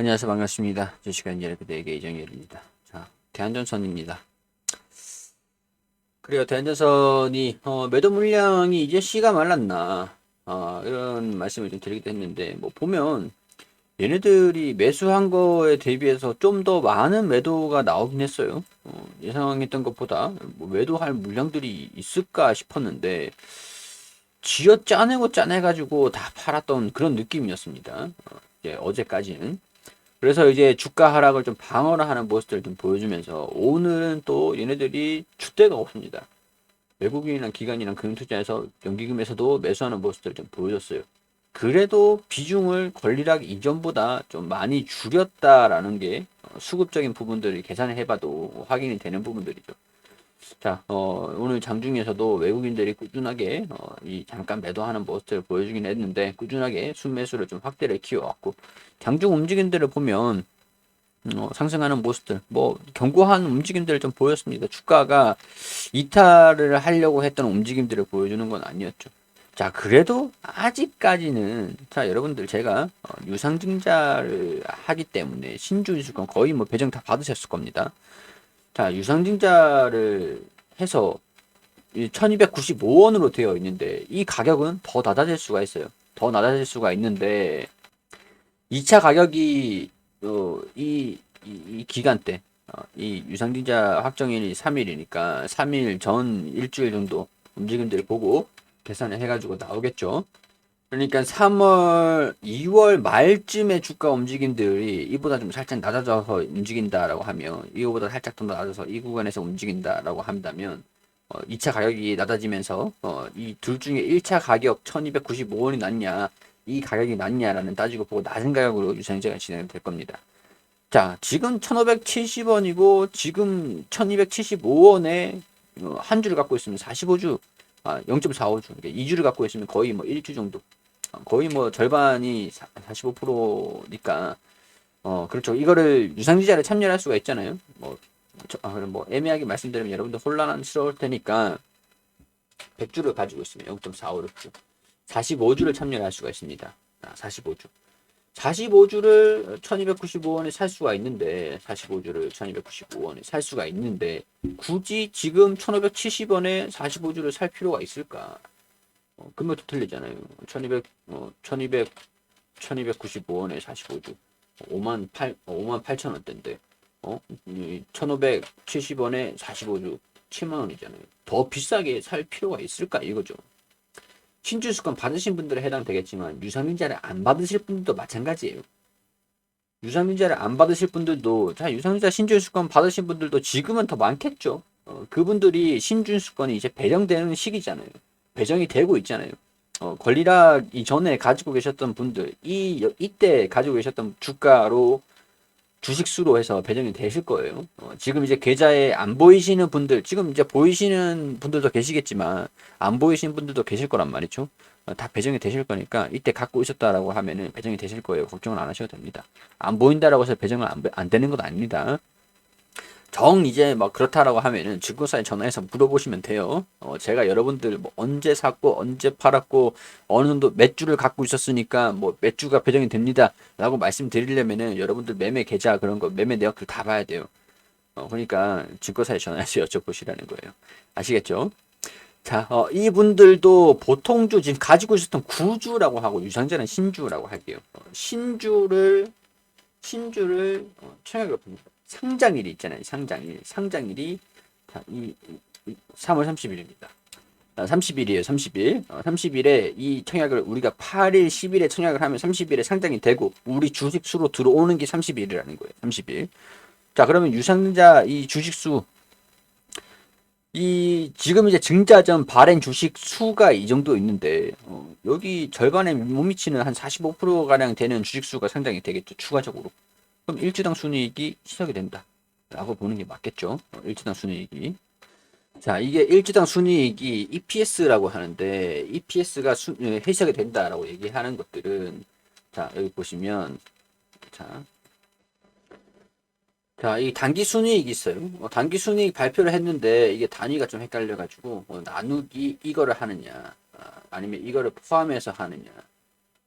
안녕하세요. 반갑습니다. 주식한 여러 그대에게 이정열입니다. 자, 대한전선입니다. 그래요. 대한전선이 어, 매도 물량이 이제 씨가 말랐나 어, 이런 말씀을 좀 드리기도 했는데 뭐 보면 얘네들이 매수한 거에 대비해서 좀 더 많은 매도가 나오긴 했어요. 어, 예상했던 것보다 뭐 매도할 물량들이 있을까 싶었는데 쥐어 짜내고 짜내가지고 다 팔았던 그런 느낌이었습니다. 어, 이제 어제까지는. 그래서 이제 주가 하락을 좀 방어를 하는 모습들을 좀 보여주면서 오늘은 또 얘네들이 주대가 없습니다. 외국인이랑 기관이랑 금융투자에서 연기금에서도 매수하는 모습들을 좀 보여줬어요. 그래도 비중을 권리락 이전보다 좀 많이 줄였다라는 게 어, 수급적인 부분들을 계산을 해봐도 확인이 되는 부분들이죠. 자, 어, 오늘 장중에서도 외국인들이 꾸준하게 어, 이 잠깐 매도하는 모습들을 보여주긴 했는데 꾸준하게 순매수를 좀 확대를 키워왔고 장중 움직임들을 보면 어, 상승하는 모습들, 뭐 견고한 움직임들을 좀 보였습니다. 주가가 이탈을 하려고 했던 움직임들을 보여주는 건 아니었죠. 자, 그래도 아직까지는 자 여러분들 제가 어, 유상증자를 하기 때문에 신주주권 거의 뭐 배정 다 받으셨을 겁니다. 자, 유상증자를 해서 1295원으로 되어 있는데 이 가격은 더 낮아질 수가 있어요. 더 낮아질 수가 있는데 2차 가격이 어, 이, 이, 이 기간 때, 어, 이 유상증자 확정일이 3일이니까 3일 전 일주일 정도 움직임들을 보고 계산을 해가지고 나오겠죠. 그러니까 3월, 2월 말쯤에 주가 움직임들이 이보다 좀 살짝 낮아져서 움직인다라고 하면, 이거보다 살짝 더 낮아서 이 구간에서 움직인다라고 한다면, 어, 2차 가격이 낮아지면서, 어, 이 둘 중에 1차 가격 1295원이 낮냐, 이 가격이 낮냐라는 따지고 보고 낮은 가격으로 유상증자가 진행될 겁니다. 자, 지금 1570원이고, 지금 1275원에 어, 한 주를 갖고 있으면 45주, 아, 0.45주, 그러니까 2주를 갖고 있으면 거의 뭐 1주 정도. 어, 거의 뭐 절반이 45%니까, 어, 그렇죠. 이거를 유상지자를 참여할 수가 있잖아요. 뭐, 저, 아, 뭐 애매하게 말씀드리면 여러분들 혼란스러울 테니까, 100주를 가지고 있으면 0.45주. 45주를 참여할 수가 있습니다. 아, 45주. 45주를 1295원에 살 수가 있는데 45주를 1295원에 살 수가 있는데 굳이 지금 1570원에 45주를 살 필요가 있을까? 어, 금액도 틀리잖아요. 1200 어, 1200 1295원에 45주 5만 8 5만 8천 원대인데 어? 1570원에 45주 7만 원이잖아요. 더 비싸게 살 필요가 있을까 이거죠. 신주수권 받으신 분들에 해당되겠지만 유상증자를 안 받으실 분들도 마찬가지예요. 유상증자를 안 받으실 분들도 자 유상증자 신주수권 받으신 분들도 지금은 더 많겠죠. 어, 그분들이 신주수권이 이제 배정되는 시기잖아요. 배정이 되고 있잖아요. 어, 권리락 이전에 가지고 계셨던 분들 이 이때 가지고 계셨던 주가로 주식수로 해서 배정이 되실 거예요. 어, 지금 이제 계좌에 안 보이시는 분들, 지금 이제 보이시는 분들도 계시겠지만 안 보이시는 분들도 계실 거란 말이죠. 어, 다 배정이 되실 거니까 이때 갖고 있었다라고 하면은 배정이 되실 거예요. 걱정을 안 하셔도 됩니다. 안 보인다라고 해서 배정을 안, 안 되는 건 아닙니다. 정 이제 막 그렇다라고 하면은 증권사에 전화해서 물어보시면 돼요. 어, 제가 여러분들 뭐 언제 샀고 언제 팔았고 어느 정도 몇 주를 갖고 있었으니까 뭐 몇 주가 배정이 됩니다라고 말씀드리려면은 여러분들 매매 계좌 그런 거 매매 내역들 다 봐야 돼요. 어, 그러니까 증권사에 전화해서 여쭤보시라는 거예요. 아시겠죠? 자, 어, 이분들도 보통주 지금 가지고 있었던 구주라고 하고 유상자는 신주라고 할게요. 어, 신주를 신주를 어, 청약을 봅니다. 상장일이 있잖아요. 상장일. 상장일이 자, 이, 이 3월 30일입니다. 아, 30일이에요. 30일. 어, 30일에 이 청약을 우리가 8일, 10일에 청약을 하면 30일에 상장이 되고 우리 주식수로 들어오는 게 30일이라는 거예요. 30일. 자, 그러면 유상자 이 주식수 이 지금 이제 증자전 발행 주식 수가 이 정도 있는데 어, 여기 절반에 못 미치는 한 45% 가량 되는 주식 수가 상장이 되겠죠. 추가적으로. 그럼 일주당 순이익이 시작이 된다. 라고 보는 게 맞겠죠. 어, 일주당 순이익이. 자, 이게 일주당 순이익이 EPS라고 하는데, EPS가 수, 예, 해석이 된다라고 얘기하는 것들은, 자, 여기 보시면, 자, 자, 이 단기 순이익이 있어요. 어, 단기 순이익 발표를 했는데, 이게 단위가 좀 헷갈려가지고, 뭐 나누기 이거를 하느냐, 아, 아니면 이거를 포함해서 하느냐.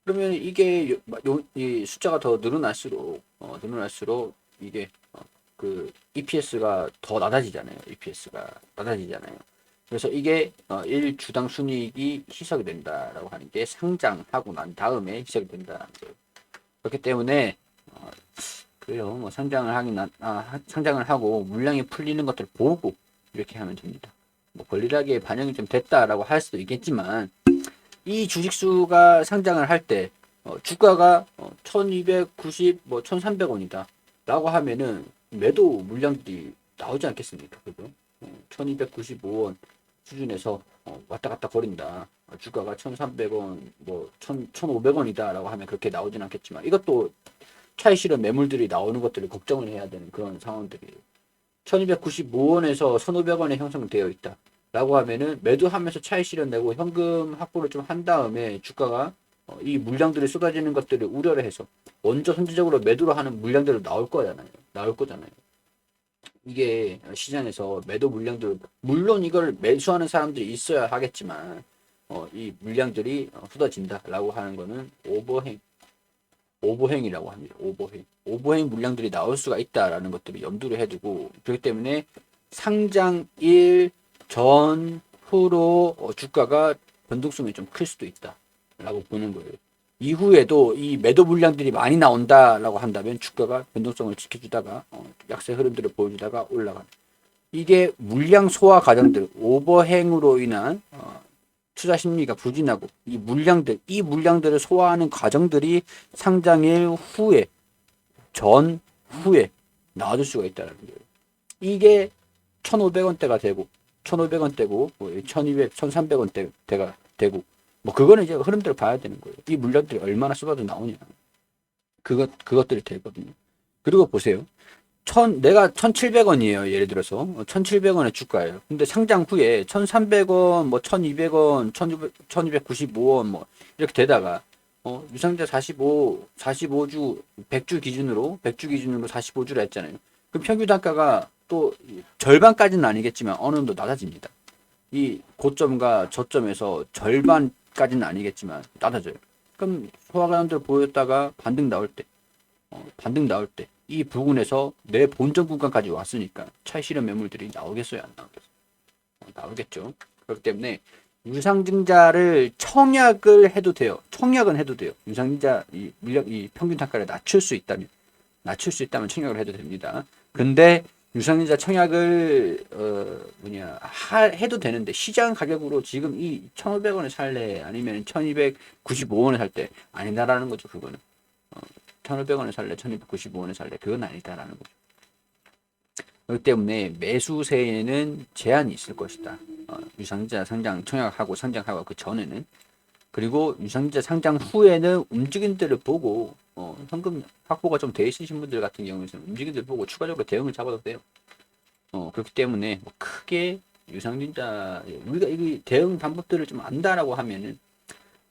그러면 이게 요, 요, 이 숫자가 더 늘어날수록 어, 늘어날수록 이게 어, 그 EPS가 더 낮아지잖아요. EPS가 낮아지잖아요. 그래서 이게 어, 1주당 순이익이 희석이 된다라고 하는 게 상장하고 난 다음에 희석이 거예요. 그렇기 때문에 어, 그래요. 뭐 상장을 하긴 나- 아, 하- 상장을 하고 물량이 풀리는 것들 보고 이렇게 하면 됩니다. 뭐 권리락에 반영이 좀 됐다라고 할 수도 있겠지만 이 주식수가 상장을 할때 어, 주가가 어, 1290, 뭐 1300원이다 라고 하면은 매도 물량들이 나오지 않겠습니까? 그죠? 어, 1295원 수준에서 어, 왔다 갔다 거린다. 어, 주가가 1300원, 뭐 1000, 1500원이다 라고 하면 그렇게 나오진 않겠지만 이것도 차익 실현 매물들이 나오는 것들을 걱정을 해야 되는 그런 상황들이에요. 1295원에서 1500원에 형성되어 있다. 라고 하면은 매도하면서 차익 실현 내고 현금 확보를 좀 한 다음에 주가가 어, 이 물량들이 쏟아지는 것들을 우려를 해서 먼저 선제적으로 매도를 하는 물량들이 나올 거잖아요. 나올 거잖아요. 이게 시장에서 매도 물량들 물론 이걸 매수하는 사람들이 있어야 하겠지만 어, 이 물량들이 어, 쏟아진다라고 하는 거는 오버행 오버행이라고 합니다. 오버행 오버행 물량들이 나올 수가 있다라는 것들을 염두를 해두고 그렇기 때문에 상장일 전 후로 어, 주가가 변동성이 좀 클 수도 있다 라고 보는 거예요. 이후에도 이 매도 물량들이 많이 나온다라고 한다면 주가가 변동성을 지켜주다가 어, 약세 흐름들을 보여주다가 올라가는 이게 물량 소화 과정들 오버행으로 인한 어, 투자 심리가 부진하고 이 물량들 이 물량들을 소화하는 과정들이 상장일 후에 전 후에 나와줄 수가 있다는 거예요. 이게 1,500원대가 되고 1,500원대고 1,200, 1,300원대가 되고 뭐 그거는 이제 흐름들을 봐야 되는 거예요. 이 물량들이 얼마나 쏟아져 나오냐. 그것 그것들이 되거든요. 그리고 보세요. 천 내가 1,700원이에요. 예를 들어서 1,700원의 주가예요. 근데 상장 후에 1,300원, 뭐 1,200원, 1,200, 1,295원 뭐 이렇게 되다가 어, 유상자 45, 45주, 100주 기준으로 100주 기준으로 45주를 했잖아요. 그럼 평균 단가가 또 절반까지는 아니겠지만 어느 정도 낮아집니다. 이 고점과 저점에서 절반 까지는 아니겠지만 낮아져요. 그럼 소화가람들 보였다가 반등 나올 때, 어, 반등 나올 때 이 부분에서 내 본전 구간까지 왔으니까 차익 실현 매물들이 나오겠어요, 안 나오겠어요? 어, 나오겠죠. 그렇기 때문에 유상증자를 청약을 해도 돼요. 청약은 해도 돼요. 유상증자 이 물량 이 평균 단가를 낮출 수 있다면 낮출 수 있다면 청약을 해도 됩니다. 근데 유상증자 청약을 어 뭐냐 하, 해도 되는데 시장 가격으로 지금 이 1,500원에 살래 아니면 1,295원에 살 때 아니다라는 거죠. 그거는 어, 1,500원에 살래 1,295원에 살래 그건 아니다라는 거죠. 그렇기 때문에 매수세에는 제한이 있을 것이다. 어, 유상증자 상장 청약하고 상장하고 그 전에는 그리고 유상증자 상장 후에는 움직임들을 보고 어, 현금 확보가 좀 돼 있으신 분들 같은 경우에는 움직임들 보고 추가적으로 대응을 잡아도 돼요. 어, 그렇기 때문에 뭐 크게 유상증자 우리가 이 대응 방법들을 좀 안다라고 하면은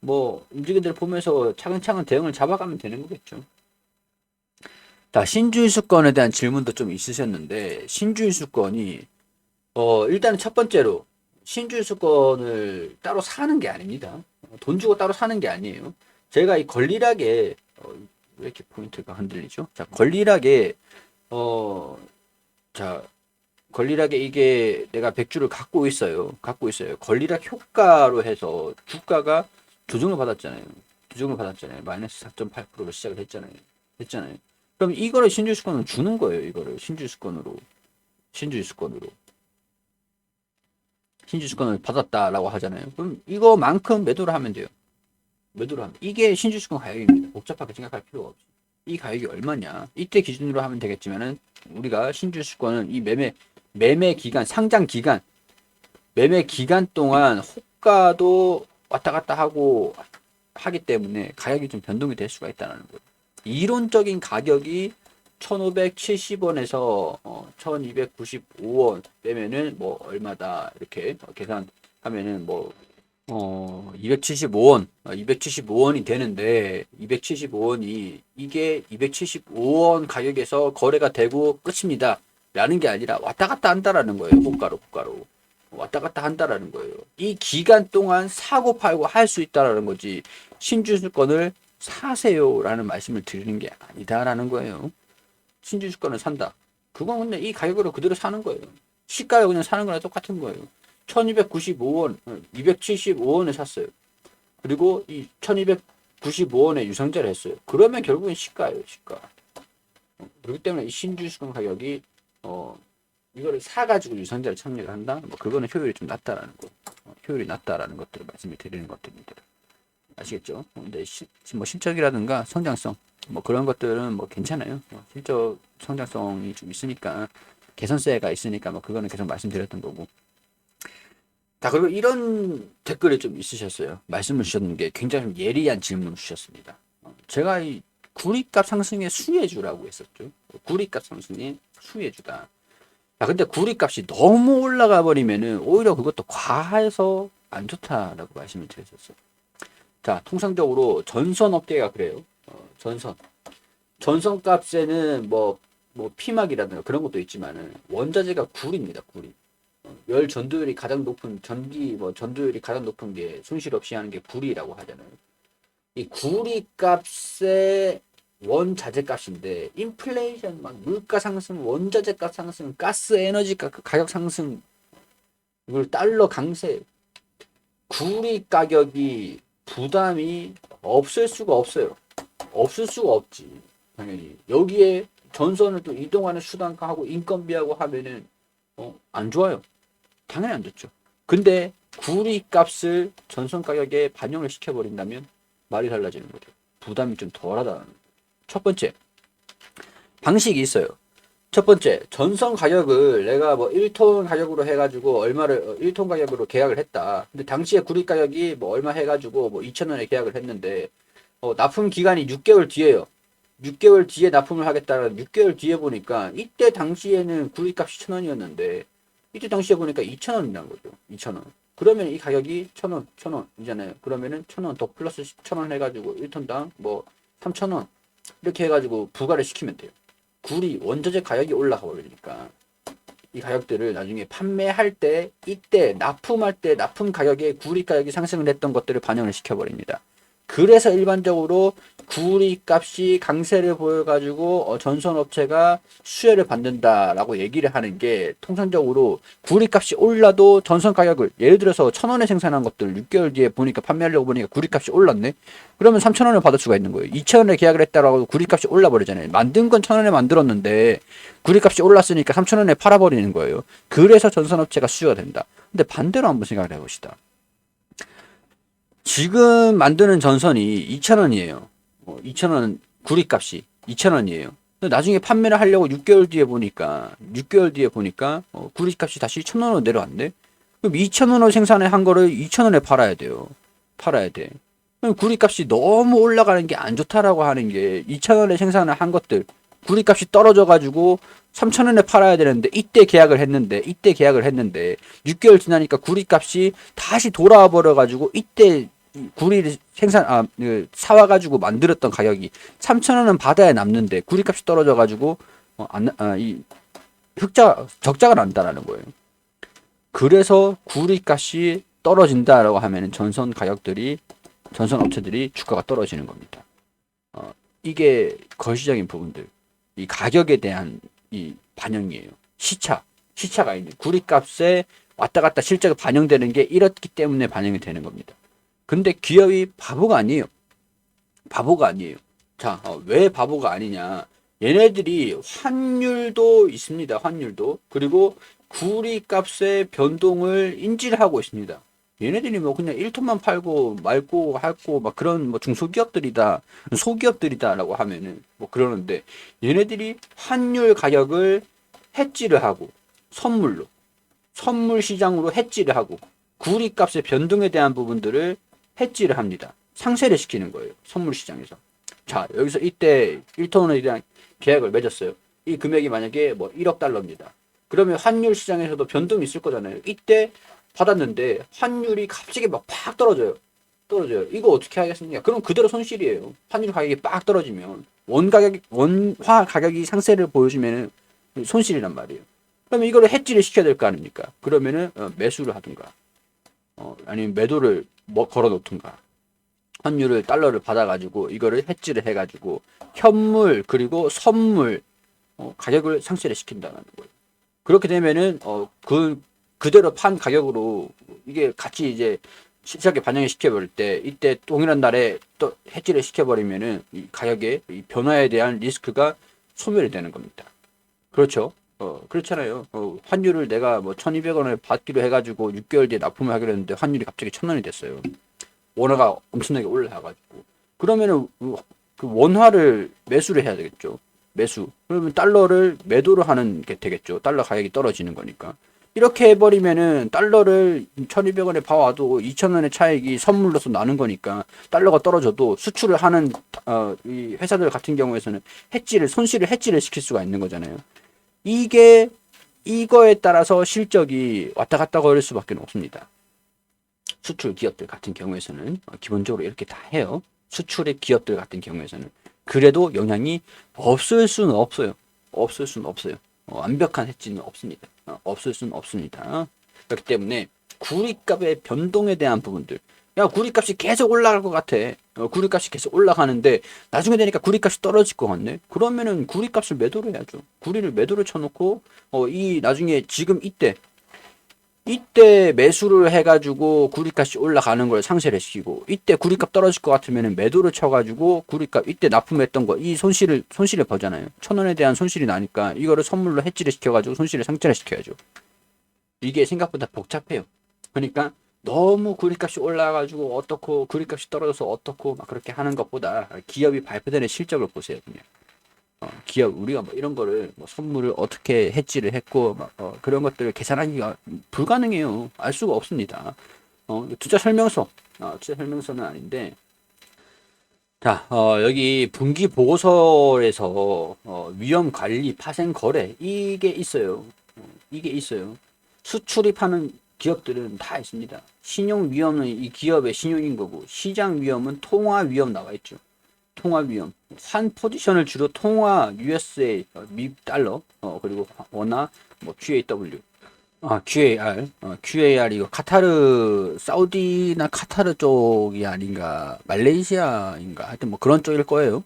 뭐 움직임들을 보면서 차근차근 대응을 잡아가면 되는 거겠죠. 자, 신주유수권에 대한 질문도 좀 있으셨는데 신주유수권이 어 일단 첫 번째로 신주유수권을 따로 사는 게 아닙니다. 어, 돈 주고 따로 사는 게 아니에요. 제가 이 권리락에 어, 왜 이렇게 포인트가 흔들리죠? 자, 권리락에 어, 자, 권리락에 이게 내가 100주를 갖고 있어요. 갖고 있어요. 권리락 효과로 해서 주가가 조정을 받았잖아요. 조정을 받았잖아요. 마이너스 4.8%로 시작을 했잖아요. 했잖아요. 그럼 이거를 신주유수권을 주는 거예요. 이거를 신주유수권으로. 신주유수권으로. 신주유수권을 받았다라고 하잖아요. 그럼 이거만큼 매도를 하면 돼요. 매도를 하면. 이게 신주유수권 가격입니다. 복잡하게 생각할 필요가 없어요. 이 가격이 얼마냐. 이때 기준으로 하면 되겠지만은 우리가 신주유수권은 이 매매, 매매 기간, 상장 기간, 매매 기간 동안 호가도 왔다 갔다 하고 하기 때문에 가격이 좀 변동이 될 수가 있다는 거예요. 이론적인 가격이 1,570원에서 어, 1,295원 빼면은 뭐 얼마다 이렇게 계산하면은 뭐 어, 275원, 275원이 되는데 275원이 이게 275원 가격에서 거래가 되고 끝입니다. 라는 게 아니라 왔다 갔다 한다라는 거예요. 호가로 호가로. 왔다 갔다 한다라는 거예요. 이 기간 동안 사고 팔고 할 수 있다라는 거지. 신주수권을 사세요라는 말씀을 드리는 게 아니다라는 거예요. 신주주권을 산다. 그건 근데 이 가격으로 그대로 사는 거예요. 시가에 그냥 사는 거랑 똑같은 거예요. 1295원, 275원에 샀어요. 그리고 이 1295원에 유상자를 했어요. 그러면 결국엔 시가예요, 시가. 어, 그렇기 때문에 이 신주주권 가격이 어 이거를 사가지고 유상자를 참여를 한다. 뭐 그거는 효율이 좀 낮다라는 거, 어, 효율이 낮다라는 것들을 말씀을 드리는 것들입니다. 아시겠죠? 어, 근데 시, 뭐 실적이라든가 성장성 뭐 그런 것들은 뭐 괜찮아요. 어, 실적 성장성이 좀 있으니까 개선세가 있으니까 뭐 그거는 계속 말씀드렸던 거고. 자 그리고 이런 댓글이 좀 있으셨어요. 말씀을 주셨는 게 굉장히 좀 예리한 질문을 주셨습니다. 어, 제가 이 구리값 상승의 수혜주라고 했었죠. 구리값 상승의 수혜주다. 아 근데 구리값이 너무 올라가 버리면은 오히려 그것도 과해서 안 좋다라고 말씀을 드렸었어요. 자 통상적으로 전선 업계가 그래요. 어, 전선 전선 값에는 뭐 뭐 피막이라든가 그런 것도 있지만은 원자재가 굴입니다. 굴이 어, 열 전도율이 가장 높은 전기 뭐 전도율이 가장 높은 게 손실 없이 하는 게 굴이라고 하잖아요. 이 구리 값의 원자재 값인데 인플레이션 막 물가 상승, 원자재 값 상승, 가스 에너지 가, 가격 상승 이걸 달러 강세 구리 가격이 부담이 없을 수가 없어요. 없을 수가 없지. 당연히 여기에 전선을 또 이동하는 수단과 하고 인건비하고 하면은 어, 안 좋아요. 당연히 안 좋죠. 근데 구리 값을 전선 가격에 반영을 시켜버린다면 말이 달라지는 거죠. 부담이 좀 덜하다. 첫 번째 방식이 있어요. 첫 번째 전선 가격을 내가 뭐 1톤 가격으로 해가지고 얼마를 1톤 가격으로 계약을 했다. 근데 당시에 구리 가격이 뭐 얼마 해가지고 뭐 2천 원에 계약을 했는데 어, 납품 기간이 6개월 뒤에요. 6개월 뒤에 납품을 하겠다는 6개월 뒤에 보니까 이때 당시에는 구리값이 1,000원이었는데 이때 당시에 보니까 2,000원이란 거죠. 2,000원. 그러면 이 가격이 1,000원, 1,000원이잖아요. 그러면은 1,000원 더 플러스 1,000원 해 가지고 1톤당 뭐 3,000원 이렇게 해 가지고 부과를 시키면 돼요. 구리 원자재 가격이 올라가 버리니까 이 가격들을 나중에 판매할 때 이때 납품할 때 납품 가격에 구리 가격이 상승을 했던 것들을 반영을 시켜 버립니다. 그래서 일반적으로 구리 값이 강세를 보여가지고 어, 전선업체가 수혜를 받는다라고 얘기를 하는 게 통상적으로 구리 값이 올라도 전선 가격을 예를 들어서 천 원에 생산한 것들 6개월 뒤에 보니까 판매하려고 보니까 구리 값이 올랐네? 그러면 3천 원을 받을 수가 있는 거예요. 2천 원에 계약을 했다라고 구리 값이 올라 버리잖아요. 만든 건 천 원에 만들었는데 구리 값이 올랐으니까 3천 원에 팔아 버리는 거예요. 그래서 전선업체가 수혜가 된다. 근데 반대로 한번 생각을 해봅시다 지금 만드는 전선이 2,000원이에요. 어, 2,000원 구리값이 2,000원이에요. 나중에 판매를 하려고 6개월 뒤에 보니까 6개월 뒤에 보니까 어, 구리값이 다시 1,000원으로 내려왔네. 그럼 2,000원으로 생산을 한 거를 2,000원에 팔아야 돼요. 팔아야 돼. 그럼 구리값이 너무 올라가는 게 안 좋다라고 하는 게 2,000원에 생산을 한 것들 구리값이 떨어져 가지고 3,000원에 팔아야 되는데 이때 계약을 했는데 이때 계약을 했는데 6개월 지나니까 구리값이 다시 돌아와 버려 가지고 이때 구리를 생산 아 그, 사와 가지고 만들었던 가격이 3,000원은 받아야 남는데 구리 값이 떨어져 가지고 어, 안, 아, 이 흑자 적자가 난다라는 거예요. 그래서 구리 값이 떨어진다라고 하면은 전선 가격들이 전선 업체들이 주가가 떨어지는 겁니다. 어, 이게 거시적인 부분들. 이 가격에 대한 이 반영이에요. 시차, 시차가 있는 구리 값에 왔다 갔다 실제로 반영되는 게 이렇기 때문에 반영이 되는 겁니다. 근데 기업이 바보가 아니에요. 바보가 아니에요. 자, 어, 왜 바보가 아니냐? 얘네들이 환율도 있습니다. 환율도. 그리고 구리 값의 변동을 인지를 하고 있습니다. 얘네들이 뭐 그냥 1톤만 팔고 말고 할고 막 그런 뭐 중소기업들이다 소기업들이다라고 하면은 뭐 그러는데 얘네들이 환율 가격을 해지를 하고 선물로 선물 시장으로 해지를 하고 구리 값의 변동에 대한 부분들을 해지를 합니다. 상세를 시키는 거예요. 선물 시장에서. 자, 여기서 이때 1톤에 대한 계약을 맺었어요. 이 금액이 만약에 뭐 1억 달러입니다. 그러면 환율 시장에서도 변동이 있을 거잖아요. 이때 받았는데 환율이 갑자기 막 팍 떨어져요. 떨어져요. 이거 어떻게 하겠습니까? 그럼 그대로 손실이에요. 환율 가격이 빡 떨어지면 원 가격 원화 가격이 상세를 보여주면은 손실이란 말이에요. 그러면 이거를 해지를 시켜야 될 거 아닙니까? 그러면은 어, 매수를 하든가, 어, 아니면 매도를 뭐 걸어 놓든가, 환율을 달러를 받아가지고 이거를 해지를 해가지고 현물 그리고 선물 어, 가격을 상쇄를 시킨다는 거예요. 그렇게 되면은 어, 그 그대로 판 가격으로 이게 같이 이제 시장에 반영을 시켜버릴 때 이때 동일한 날에 또 해지를 시켜버리면은 이 가격의 이 변화에 대한 리스크가 소멸이 되는 겁니다. 그렇죠. 어, 그렇잖아요. 어, 환율을 내가 뭐 1200원을 받기로 해가지고 6개월 뒤에 납품을 하기로 했는데 환율이 갑자기 1000원이 됐어요. 원화가 엄청나게 올라가가지고. 그러면은 그 원화를 매수를 해야 되겠죠. 매수. 그러면 달러를 매도를 하는 게 되겠죠. 달러 가격이 떨어지는 거니까. 이렇게 해버리면은 달러를 1200원에 봐와도 2000원의 차익이 선물로서 나는 거니까 달러가 떨어져도 수출을 하는 어, 이 회사들 같은 경우에서는 해지를 손실을 해지를 시킬 수가 있는 거잖아요. 이게 이거에 따라서 실적이 왔다 갔다 거릴 수밖에 없습니다. 수출 기업들 같은 경우에서는 어, 기본적으로 이렇게 다 해요. 수출의 기업들 같은 경우에서는 그래도 영향이 없을 수는 없어요. 없을 수는 없어요. 어, 완벽한 해지는 없습니다. 어, 없을 수는 없습니다. 그렇기 때문에 구리값의 변동에 대한 부분들. 야, 구리값이 계속 올라갈 것 같아. 어, 구리값이 계속 올라가는데 나중에 되니까 구리값이 떨어질 것 같네. 그러면은 구리값을 매도를 해야죠. 구리를 매도를 쳐놓고 어, 이 나중에 지금 이때 이때 매수를 해가지고 구리값이 올라가는 걸 상쇄를 시키고 이때 구리값 떨어질 것 같으면 매도를 쳐가지고 구리값 이때 납품했던 거 이 손실을 손실을 보잖아요 천 원에 대한 손실이 나니까 이거를 선물로 해지를 시켜가지고 손실을 상쇄를 시켜야죠 이게 생각보다 복잡해요 그러니까 너무 구리값이 올라가지고 어떻고 구리값이 떨어져서 어떻고 막 그렇게 하는 것보다 기업이 발표되는 실적을 보세요 그냥 어, 기업 우리가 뭐 이런 거를 뭐 선물을 어떻게 해지를 했고 막, 어, 그런 것들을 계산하기가 불가능해요. 알 수가 없습니다. 어, 투자 설명서, 어, 투자 설명서는 아닌데 자 어, 여기 분기 보고서에서 어, 위험 관리 파생 거래 이게 있어요. 어, 이게 있어요. 수출이 파는 기업들은 다 있습니다. 신용 위험은 이 기업의 신용인 거고 시장 위험은 통화 위험 나와 있죠. 통화 위험, 환 포지션을 주로 통화 USA 어, 미국 달러 어, 그리고 원화 뭐 QAW 아 QAR 어, QAR 이거 카타르 사우디나 카타르 쪽이 아닌가 말레이시아인가 하여튼 뭐 그런 쪽일 거예요.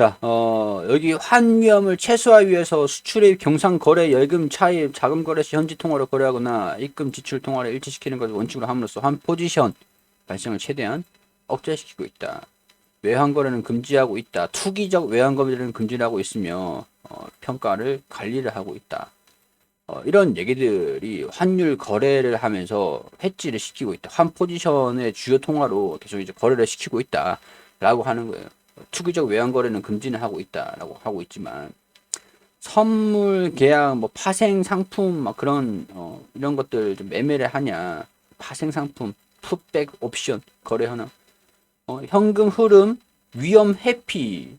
자, 어, 여기 환 위험을 최소화하기 위해서 수출입 경상 거래 예금 차입 자금 거래 시 현지 통화로 거래하거나 입금 지출 통화를 일치시키는 것을 원칙으로 함으로써 환 포지션 발생을 최대한 억제시키고 있다. 외환 거래는 금지하고 있다. 투기적 외환 거래는 금지를 하고 있으며 어, 평가를 관리를 하고 있다. 어, 이런 얘기들이 환율 거래를 하면서 해지를 시키고 있다. 환 포지션의 주요 통화로 계속 이제 거래를 시키고 있다라고 하는 거예요. 투기적 외환 거래는 금지는 하고 있다라고 하고 있지만 선물 계약 뭐 파생 상품 막 그런 어, 이런 것들 좀 매매를 하냐. 파생 상품 풋백 옵션 거래하나 어, 현금 흐름 위험 회피.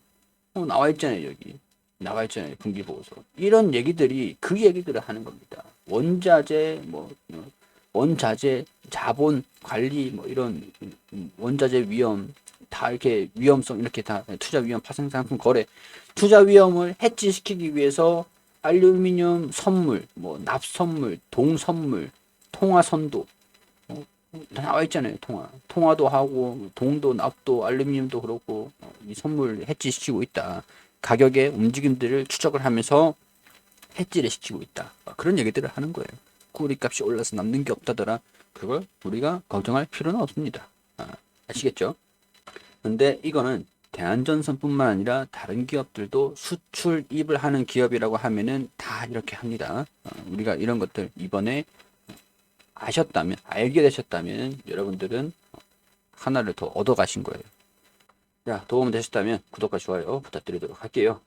어, 나와 있잖아요 여기. 나와 있잖아요 분기 보고서. 이런 얘기들이 그 얘기들을 하는 겁니다. 원자재 뭐 어, 원자재 자본 관리 뭐 이런 음, 원자재 위험 다 이렇게 위험성 이렇게 다 투자 위험 파생 상품 거래 투자 위험을 해지시키기 위해서 알루미늄 선물 뭐 납 선물 동 선물 통화 선도. 다 나와 있잖아요 통화. 통화도 하고 동도 납도 알루미늄도 그렇고 어, 이 선물 해지시키고 있다. 가격의 움직임들을 추적을 하면서 해지를 시키고 있다. 어, 그런 얘기들을 하는 거예요. 구리값이 올라서 남는 게 없다더라. 그걸 우리가 걱정할 필요는 없습니다. 아, 아시겠죠 근데 이거는 대한전선뿐만 아니라 다른 기업들도 수출입을 하는 기업이라고 하면은 다 이렇게 합니다 어, 우리가 이런 것들 이번에 아셨다면, 알게 되셨다면 여러분들은 하나를 더 얻어 가신 거예요. 자, 도움 되셨다면 구독과 좋아요 부탁드리도록 할게요.